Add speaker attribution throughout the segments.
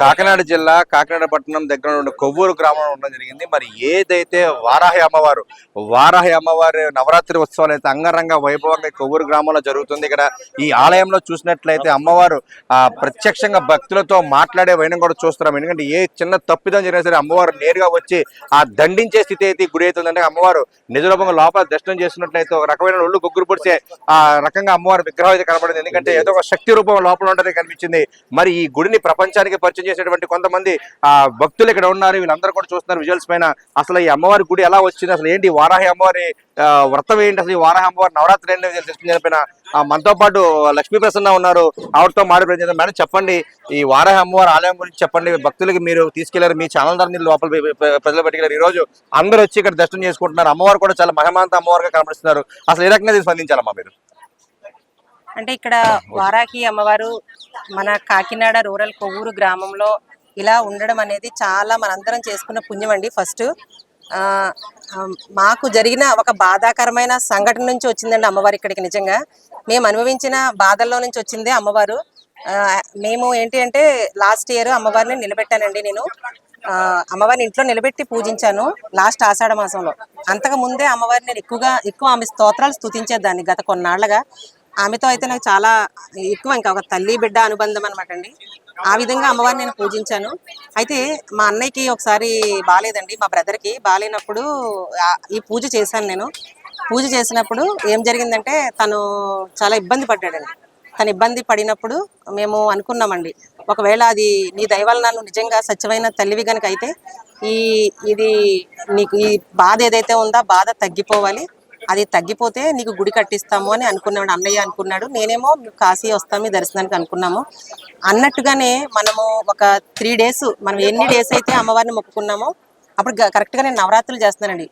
Speaker 1: కాకినాడ జిల్లా కాకినాడ పట్టణం దగ్గర ఉన్న కొవ్వూరు గ్రామంలో ఉండడం జరిగింది. మరి ఏదైతే వారాహి అమ్మవారు వారాహి అమ్మవారి నవరాత్రి ఉత్సవాలు అయితే అంగరంగ వైభవంగా కొవ్వూరు గ్రామంలో జరుగుతుంది. ఇక్కడ ఈ ఆలయంలో చూసినట్లయితే అమ్మవారు ఆ ప్రత్యక్షంగా భక్తులతో మాట్లాడే వైనం కూడా చూస్తున్నాం. ఎందుకంటే ఏ చిన్న తప్పిదం జరిగినా సరే అమ్మవారు నేరుగా వచ్చి ఆ దండించే స్థితి అయితే గురి అవుతుందంటే అమ్మవారు నిజరూపంగా లోపల దర్శనం చేసినట్లయితే ఒక రకమైన ఒళ్ళు గుగ్గురు పొడిచే ఆ రకంగా అమ్మవారి విగ్రహం అయితే కనబడింది. ఎందుకంటే ఏదో ఒక శక్తి రూపం లోపల ఉంటది కనిపించింది. మరి ఈ గుడిని ప్రపంచానికి పరిచయం చేసేటువంటి కొంతమంది ఆ భక్తులు ఇక్కడ ఉన్నారు. వీళ్ళందరూ కూడా చూస్తున్నారు విజువల్స్ పైన. అసలు ఈ అమ్మవారి గుడి ఎలా వచ్చింది? అసలు ఏంటి వారాహి అమ్మవారి వ్రతం ఏంటి? అసలు ఈ వారాహి అమ్మవారి నవరాత్రి ఏంటి? తెలుసుకుని పైన మనతో పాటు లక్ష్మీ ప్రసన్న ఉన్నారు. ఆవిడతో మాట్లాడే మేడం చెప్పండి. ఈ వారాహి అమ్మవారి ఆలయం గురించి చెప్పండి. భక్తులకి మీరు తీసుకెళ్ళారు మీ ఛానల్ ద్వారా మీరు లోపల ప్రజలు పెట్టుకెళ్ళారు ఈ రోజు అందరూ వచ్చి ఇక్కడ దర్శనం చేసుకుంటున్నారు. అమ్మవారు కూడా చాలా మహిమాంత అమ్మవారుగా కనబడుతున్నారు అసలు ఏ రకంగా స్పందించాలమ్మా మీరు?
Speaker 2: అంటే ఇక్కడ వారాహి అమ్మవారు మన కాకినాడ రూరల్ కొవ్వూరు గ్రామంలో ఇలా ఉండడం అనేది చాలా మనందరం చేసుకున్న పుణ్యం అండి. ఫస్ట్ మాకు జరిగిన ఒక బాధాకరమైన సంఘటన నుంచి వచ్చిందండి అమ్మవారు ఇక్కడికి నిజంగా. మేము అనుభవించిన బాధల్లో నుంచి వచ్చిందే అమ్మవారు. మేము ఏంటి అంటే లాస్ట్ ఇయర్ అమ్మవారిని నిలబెట్టానండి నేను. అమ్మవారిని ఇంట్లో నిలబెట్టి పూజించాను లాస్ట్ ఆషాఢ మాసంలో. అంతకు ముందే అమ్మవారిని నేను ఎక్కువగా ఎక్కువ ఆమె స్తోత్రాలు స్థుతించేదాన్ని గత కొన్నాళ్ళగా. ఆమెతో అయితే నాకు చాలా ఎక్కువ ఇంకా ఒక తల్లి బిడ్డ అనుబంధం అనమాట అండి. ఆ విధంగా అమ్మవారిని నేను పూజించాను. అయితే మా అన్నయ్యకి ఒకసారి బాగాలేదండి మా బ్రదర్కి బాగాలేనప్పుడు ఈ పూజ చేశాను నేను. పూజ చేసినప్పుడు ఏం జరిగిందంటే తను చాలా ఇబ్బంది పడ్డాడండి. తను ఇబ్బంది పడినప్పుడు మేము అనుకున్నామండి ఒకవేళ అది నీ దయవల్ల నన్ను నిజంగా సత్యమైన తల్లివి కనుక అయితే ఈ ఇది నీకు ఈ బాధ ఏదైతే ఉందో బాధ తగ్గిపోవాలి. అది తగ్గిపోతే నీకు గుడి కట్టిస్తాము అని అనుకున్నాడు అన్నయ్య అనుకున్నాడు. నేనేమో కాశీ వస్తాము ఈ దర్శనానికి అనుకున్నాము. అన్నట్టుగానే మనము ఒక త్రీ డేస్ మనం ఎన్ని డేస్ అయితే అమ్మవారిని మొక్కుకున్నామో అప్పుడు కరెక్ట్గా గా నేను నవరాత్రులు చేస్తున్నానండి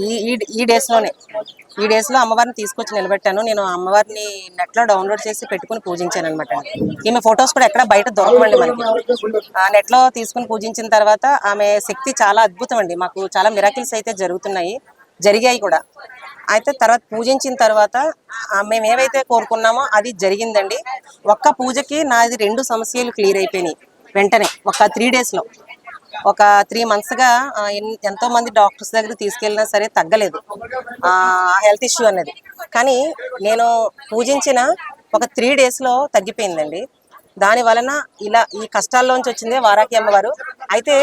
Speaker 2: ఈ ఈ- డేస్లోనే డేస్లోనే. ఈ డేస్లో అమ్మవారిని తీసుకొచ్చి నిలబెట్టాను. నేను అమ్మవారిని నెట్లో డౌన్లోడ్ చేసి పెట్టుకుని పూజించాను అనమాట ఈమె ఫొటోస్ కూడా ఎక్కడ బయట దొరకవండి మనకి. ఆ నెట్లో తీసుకుని పూజించిన తర్వాత ఆమె శక్తి చాలా అద్భుతం అండి. మాకు చాలా మిరాకిల్స్ అయితే జరుగుతున్నాయి. జరిగాయి కూడా. అయితే తర్వాత పూజించిన తర్వాత మేము ఏవైతే కోరుకున్నామో అది జరిగిందండి. ఒక్క పూజకి నాది రెండు సమస్యలు క్లియర్ అయిపోయినాయి వెంటనే ఒక త్రీ డేస్లో ఒక త్రీ మంత్స్గా ఎంతోమంది ఎంతో మంది డాక్టర్స్ దగ్గర తీసుకెళ్ళినా సరే తగ్గలేదు హెల్త్ ఇష్యూ అనేది. కానీ నేను పూజించిన ఒక త్రీ డేస్లో తగ్గిపోయిందండి. దాని వలన ఇలా ఈ కష్టాల్లోంచి వచ్చిందే వారాకి అమ్మవారు. అయితే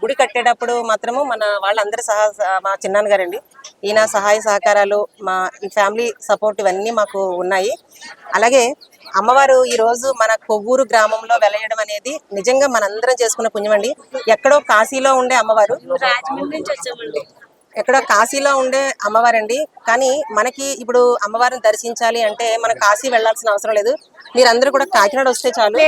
Speaker 2: గుడి కట్టేటప్పుడు మాత్రము మన వాళ్ళందరి సహా మా చిన్నాన్న గారండి ఈయన సహాయ సహకారాలు మా ఈ ఫ్యామిలీ సపోర్ట్ ఇవన్నీ మాకు ఉన్నాయి. అలాగే అమ్మవారు ఈ రోజు మన కొవ్వూరు గ్రామంలో వెలయడం అనేది నిజంగా మనందరం చేసుకున్న పుణ్యం అండి ఎక్కడో కాశీలో ఉండే అమ్మవారు. ఎక్కడో కాశీలో ఉండే అమ్మవారండి. కానీ మనకి ఇప్పుడు అమ్మవారిని దర్శించాలి అంటే మనం కాశీ వెళ్ళాల్సిన అవసరం లేదు. మీరందరూ కూడా కాకినాడ వస్తే చాలు.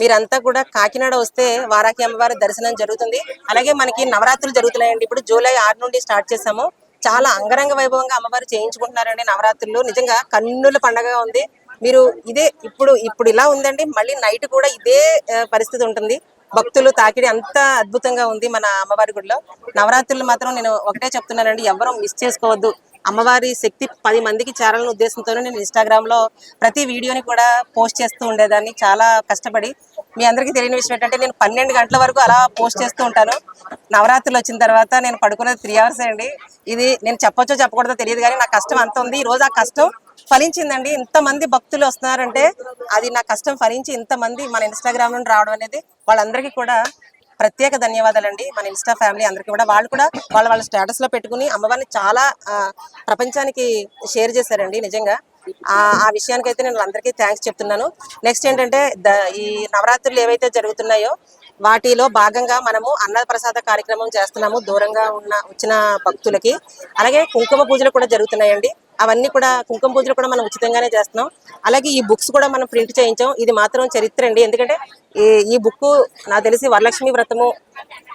Speaker 2: మీరంతా కూడా కాకినాడ వస్తే వారాకి అమ్మవారి దర్శనం జరుగుతుంది. అలాగే మనకి నవరాత్రులు జరుగుతున్నాయండి. ఇప్పుడు జూలై ఆరు నుండి స్టార్ట్ చేసాము చాలా అంగరంగ వైభవంగా అమ్మవారు చేయించుకుంటున్నారండి నవరాత్రులు. నిజంగా కన్నుల పండగగా ఉంది. మీరు ఇదే ఇప్పుడు ఇప్పుడు ఇలా ఉందండి. మళ్ళీ నైట్ కూడా ఇదే పరిస్థితి ఉంటుంది. భక్తులు తాకిడి అంత అద్భుతంగా ఉంది మన అమ్మవారి గుడిలో. నవరాత్రులు మాత్రం నేను ఒకటే చెప్తున్నానండి. ఎవరూ మిస్ చేసుకోవద్దు. అమ్మవారి శక్తి పది మందికి చేరాలని ఉద్దేశంతోనే నేను ఇన్స్టాగ్రామ్లో ప్రతి వీడియోని కూడా పోస్ట్ చేస్తూ ఉండేదాన్ని. చాలా కష్టపడి మీ అందరికీ తెలియని విషయం ఏంటంటే నేను పన్నెండు గంటల వరకు అలా పోస్ట్ చేస్తూ ఉంటాను. నవరాత్రులు వచ్చిన తర్వాత నేను పడుకునేది త్రీ అవర్స్ అండి. ఇది నేను చెప్పొచ్చో చెప్పకూడదో తెలియదు కానీ నా కష్టం అంత ఉంది. ఈ రోజు ఆ కష్టం ఫలించిందండి. ఇంతమంది భక్తులు వస్తున్నారంటే అది నా కష్టం ఫలించి ఇంతమంది మన ఇన్స్టాగ్రామ్ నుండి రావడం అనేది వాళ్ళందరికీ కూడా ప్రత్యేక ధన్యవాదాలండి. మన ఇన్స్టా ఫ్యామిలీ అందరికీ కూడా. వాళ్ళు కూడా వాళ్ళ వాళ్ళ స్టేటస్లో పెట్టుకుని అమ్మవారిని చాలా ప్రపంచానికి షేర్ చేశారండి నిజంగా. ఆ విషయానికైతే విషయానికి అయితే నేను అందరికీ థ్యాంక్స్ చెప్తున్నాను. నెక్స్ట్ ఏంటంటే ద- ఈ నవరాత్రులు ఏవైతే జరుగుతున్నాయో వాటిలో భాగంగా మనము అన్నప్రసాద కార్యక్రమం చేస్తున్నాము దూరంగా ఉన్న వచ్చిన భక్తులకి. అలాగే కుంకుమ పూజలు కూడా జరుగుతున్నాయండి. అవన్నీ కూడా కుంకుమ పూజలు కూడా మనం ఉచితంగానే చేస్తున్నాం. అలాగే ఈ బుక్స్ కూడా మనం ప్రింట్ చేయించాం. ఇది మాత్రం చరిత్ర అండి. ఎందుకంటే ఈ ఈ బుక్ నాకు తెలిసి వరలక్ష్మి వ్రతము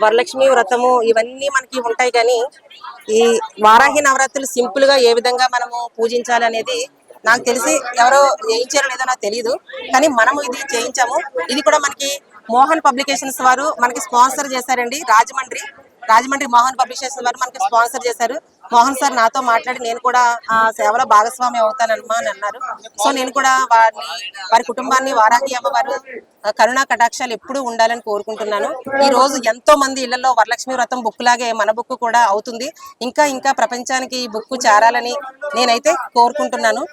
Speaker 2: వరలక్ష్మి వ్రతము ఇవన్నీ మనకి ఉంటాయి కానీ ఈ వారాహి నవరాత్రులు సింపుల్గా ఏ విధంగా మనము పూజించాలి అనేది నాకు తెలిసి ఎవరో చేయించారో లేదో నాకు తెలియదు కానీ మనము ఇది చేయించాము. ఇది కూడా మనకి మోహన్ పబ్లికేషన్స్ వారు మనకి స్పాన్సర్ చేశారండి. రాజమండ్రి రాజమండ్రి మోహన్ పబ్లికేషన్స్ వారు మనకి స్పాన్సర్ చేశారు. మోహన్ సార్ నాతో మాట్లాడి నేను కూడా ఆ సేవలో భాగస్వామి అవుతానమ్మా అని అన్నారు. సో నేను కూడా వారిని వారి కుటుంబాన్ని వారాహి అమ్మవారు కరుణా కటాక్షాలు ఎప్పుడూ ఉండాలని కోరుకుంటున్నాను. ఈ రోజు ఎంతో మంది ఇళ్ళలో వరలక్ష్మి వ్రతం బుక్ లాగే మన బుక్ కూడా అవుతుంది. ఇంకా ఇంకా ప్రపంచానికి ఈ బుక్ చేరాలని నేనైతే కోరుకుంటున్నాను.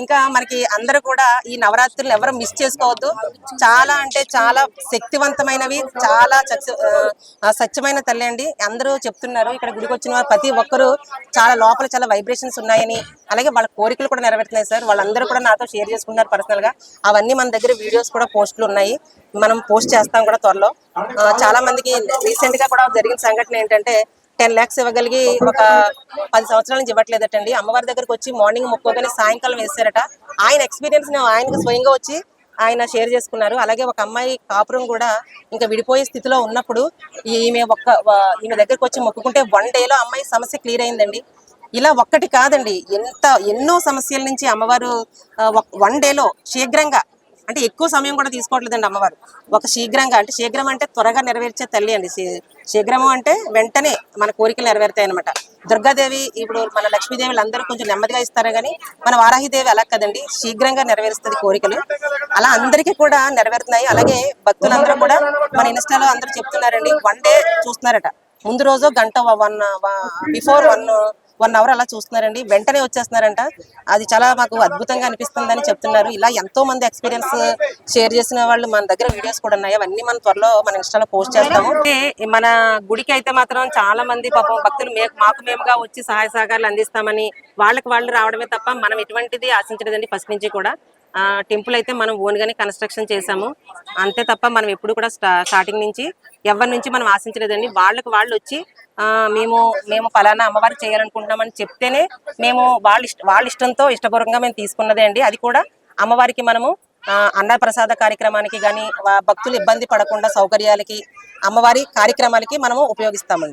Speaker 2: ఇంకా మనకి అందరూ కూడా ఈ నవరాత్రులు ఎవరు మిస్ చేసుకోవద్దు. చాలా అంటే చాలా శక్తివంతమైనవి చాలా సత్యమైన తల్లి అండి. అందరూ చెప్తున్నారు ఇక్కడ గుడికి వచ్చిన ప్రతి ఒక్కరూ చాలా లోపల చాలా వైబ్రేషన్స్ ఉన్నాయని అలాగే వాళ్ళ కోరికలు కూడా నెరవేరుతున్నాయి సార్. వాళ్ళందరూ కూడా నాతో షేర్ చేసుకున్నారు పర్సనల్గా. అవన్నీ మన దగ్గర వీడియోస్ కూడా పోస్టులు ఉన్నాయి. మనం పోస్ట్ చేస్తాం కూడా త్వరలో. చాలా మందికి రీసెంట్గా కూడా జరిగిన సంఘటన ఏంటంటే టెన్ ల్యాక్స్ ఇవ్వగలిగి ఒక పది సంవత్సరాల నుంచి ఇవ్వట్లేదటండి. అమ్మవారి దగ్గరకు వచ్చి మార్నింగ్ మొక్కోగానే సాయంకాలం వేసారట ఆయన ఎక్స్పీరియన్స్ ఆయనకు స్వయంగా వచ్చి ఆయన షేర్ చేసుకున్నారు. అలాగే ఒక అమ్మాయి కాపురం కూడా ఇంకా విడిపోయే స్థితిలో ఉన్నప్పుడు ఈమె ఒక్క ఈమె దగ్గరకు వచ్చి మొక్కుకుంటే వన్ డేలో అమ్మాయి సమస్య క్లియర్ అయిందండి. ఇలా ఒక్కటి కాదండి. ఎంత ఎన్నో సమస్యల నుంచి అమ్మవారు వన్ డేలో శీఘ్రంగా అంటే ఎక్కువ సమయం కూడా తీసుకోవట్లేదండి అమ్మవారు. ఒక శీఘ్రంగా అంటే శీఘ్రం అంటే త్వరగా నెరవేర్చే తల్లి అండి. శీఘ్రము అంటే వెంటనే మన కోరికలు నెరవేరుతాయి అనమాట దుర్గాదేవి ఇప్పుడు మన లక్ష్మీదేవులు అందరూ కొంచెం నెమ్మదిగా ఇస్తారు కానీ మన వారాహిదేవి అలా కదండి. శీఘ్రంగా నెరవేరుస్తుంది కోరికలు. అలా అందరికీ కూడా నెరవేరుతున్నాయి. అలాగే భక్తులందరూ కూడా మన ఇన్స్టాలో అందరూ చెప్తున్నారండి. వన్ డే చూస్తున్నారట. ముందు రోజు గంట one before one one hour అలా చూస్తున్నారండి. వెంటనే వచ్చేస్తున్నారంట. అది చాలా మాకు అద్భుతంగా అనిపిస్తుందని చెప్తున్నారు. ఇలా ఎంతో మంది ఎక్స్పీరియన్స్ షేర్ చేసిన వాళ్ళు మన దగ్గర వీడియోస్ కూడా ఉన్నాయి. అవన్నీ మన త్వరలో మన ఇన్స్టాలో పోస్ట్ చేస్తాము. అంటే మన గుడికి అయితే మాత్రం చాలా మంది పాపం భక్తులు మాకు మేముగా వచ్చి సహాయ సహకారాలు అందిస్తామని వాళ్ళకి వాళ్ళు రావడమే తప్ప మనం ఎటువంటిది ఆశించలేదండి ఫస్ట్ నుంచి కూడా. టెంపుల్ అయితే మనం ఓన్ గానే కన్స్ట్రక్షన్ చేసాము అంతే తప్ప మనం ఎప్పుడు కూడా స్టార్టింగ్ నుంచి ఎవరి నుంచి మనం ఆశించలేదండి. వాళ్ళకి వాళ్ళు వచ్చి మేము మేము ఫలానా అమ్మవారు చేయాలనుకుంటున్నామని చెప్తేనే మేము వాళ్ళ ఇష్ట వాళ్ళ ఇష్టంతో ఇష్టపూర్వకంగా మేము తీసుకున్నదే అండి. అది కూడా అమ్మవారికి మనము ఆ, అన్నప్రసాద కార్యక్రమానికి కానీ భక్తులు ఇబ్బంది పడకుండా సౌకర్యాలకి అమ్మవారి కార్యక్రమాలకి మనము ఉపయోగిస్తామండి.